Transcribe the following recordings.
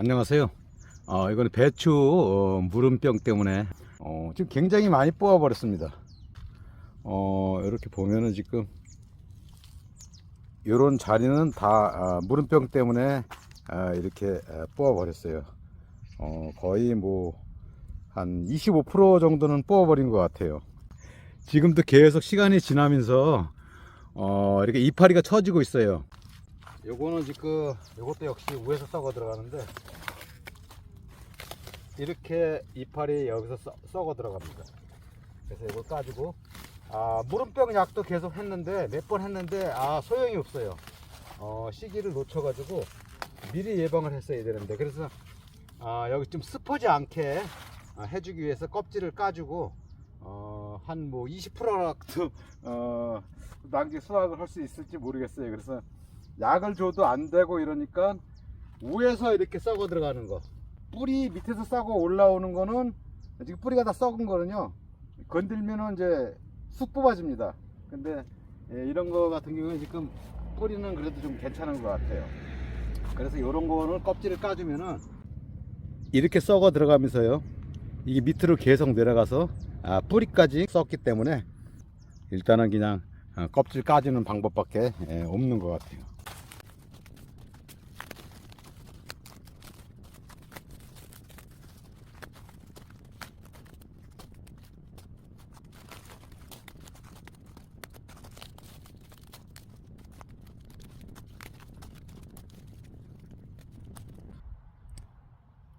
안녕하세요. 어, 이거는 배추 어, 물음병 때문에 어, 지금 굉장히 많이 뽑아 버렸습니다. 어, 이렇게 보면은 지금 이런 자리는 다 아, 물음병 때문에 아, 이렇게 뽑아 버렸어요. 어, 거의 뭐 한 25% 정도는 뽑아 버린 것 같아요. 지금도 계속 시간이 지나면서 어, 이렇게 이파리가 처지고 있어요. 요거는 지금 요것도 역시 위에서 썩어 들어가는데 이렇게 이파리 여기서 썩, 썩어 들어갑니다. 그래서 이걸 까지고 아 물음병 약도 계속 했는데 몇 번 했는데 아 소용이 없어요. 어 시기를 놓쳐 가지고 미리 예방을 했어야 되는데 그래서 아 여기 좀 습하지 않게 아, 해주기 위해서 껍질을 까주고 어, 한 뭐 20%라도 어, 낭지 수확을 할 수 있을지 모르겠어요. 그래서 약을 줘도 안 되고 이러니까 위에서 이렇게 썩어 들어가는 거. 뿌리 밑에서 썩어 올라오는 거는 지금 뿌리가 다 썩은 거는요 건들면은 이제 쑥 뽑아집니다. 근데 예, 이런 거 같은 경우는 지금 뿌리는 그래도 좀 괜찮은 것 같아요. 그래서 이런 거는 껍질을 까주면은 이렇게 썩어 들어가면서요 이게 밑으로 계속 내려가서 아, 뿌리까지 썩기 때문에 일단은 그냥 어, 껍질 까주는 방법밖에 예, 없는 것 같아요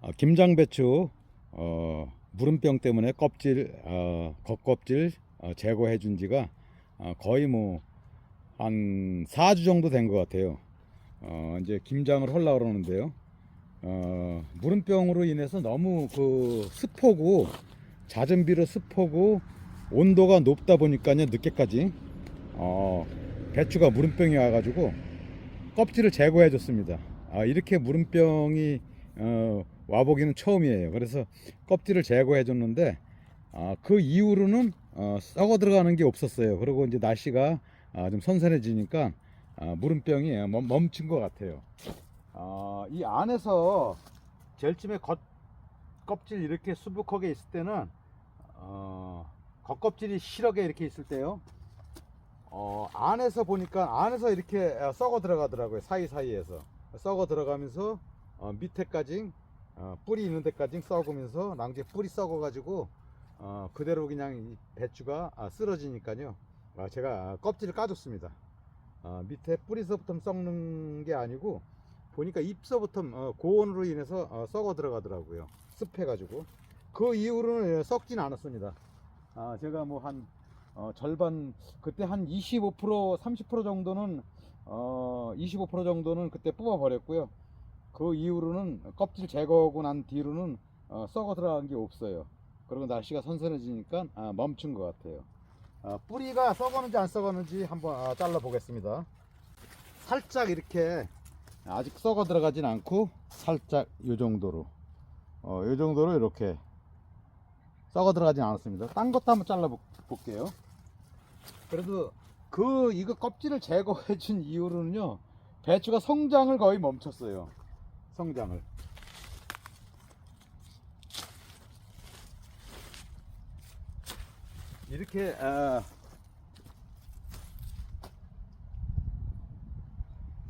어, 김장배추 어, 물음병 때문에 껍질 어, 겉껍질 어, 제거해 준 지가 어, 거의 뭐 한 4주 정도 된 것 같아요. 어, 이제 김장을 하려고 그러는데요. 어, 물음병으로 인해서 너무 그 습하고 잦은 비로 습하고 온도가 높다 보니까요 늦게까지 어, 배추가 물음병이 와가지고 껍질을 제거해 줬습니다. 아, 이렇게 물음병이 어, 와보기는 처음이에요. 그래서 껍질을 제거해 줬는데 아, 그 이후로는 어, 썩어 들어가는 게 없었어요. 그리고 이제 날씨가 아, 좀 선선해지니까 아, 물음병이 멈, 멈춘 것 같아요. 아, 이 안에서 처음에 겉 껍질 이렇게 수북하게 있을 때는 어, 겉껍질이 실하게 이렇게 있을 때요. 어, 안에서 보니까 안에서 이렇게 어, 썩어 들어가더라고요. 사이사이에서 썩어 들어가면서 어, 밑에까지 어, 뿌리 있는 데까지 썩으면서 나중에 뿌리 썩어가지고 어, 그대로 그냥 이 배추가 아, 쓰러지니까요. 아, 제가 껍질을 까줬습니다. 아, 밑에 뿌리서부터 썩는 게 아니고 보니까 잎서부터 어, 고온으로 인해서 어, 썩어 들어가더라고요. 습해가지고 그 이후로는 예, 썩진 않았습니다. 아, 제가 뭐한 어, 절반 그때 한 25% 30% 정도는 어, 25% 정도는 그때 뽑아 버렸고요. 그 이후로는 껍질 제거하고 난 뒤로는 어, 썩어 들어간 게 없어요. 그리고 날씨가 선선해지니까 아, 멈춘 것 같아요. 아, 뿌리가 썩었는지 안 썩었는지 한번 아, 잘라 보겠습니다. 살짝 이렇게 아직 썩어 들어가진 않고 살짝 이 정도로 어, 이 정도로 이렇게 썩어 들어가진 않았습니다. 딴 것도 한번 잘라 볼- 볼게요. 그래도 그 이거 껍질을 제거해 준 이후로는요 배추가 성장을 거의 멈췄어요. 성장을. 이렇게 아,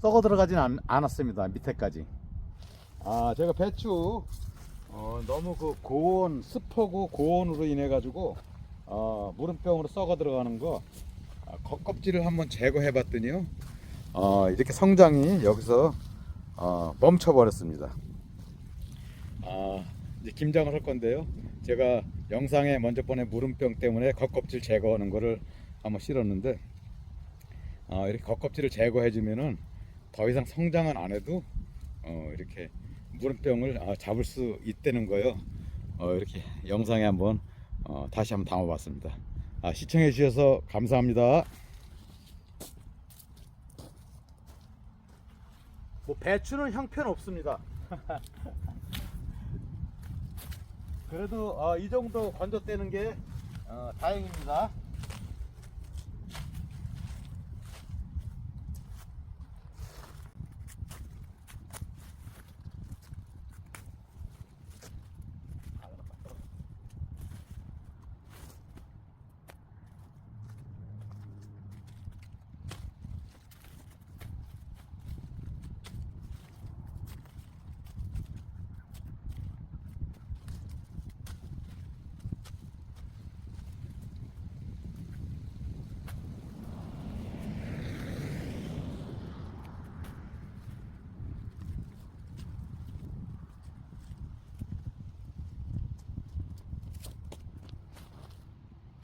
썩어 들어가진 않, 않았습니다. 밑에까지. 아, 제가 배추 어, 너무 그 고온, 습하고 고온으로 인해 가지고 어, 물음병으로 썩어 들어가는 거 아, 겉껍질을 한번 제거해 봤더니요. 어, 이렇게 성장이 여기서 어, 멈춰 버렸습니다. 아, 이제 김장을 할 건데요. 제가 영상에 먼저 보낸 물음병 때문에 겉껍질 제거하는 거를 한번 실었는데 아, 이렇게 겉껍질을 제거해 주면은 더 이상 성장은 안 해도 어, 이렇게 물음병을 아, 잡을 수 있다는 거요. 어, 이렇게 영상에 한번 어, 다시 한번 담아봤습니다. 아, 시청해 주셔서 감사합니다. 뭐 배추는 형편없습니다. 그래도 어, 이 정도 건져떼는 게 어, 다행입니다.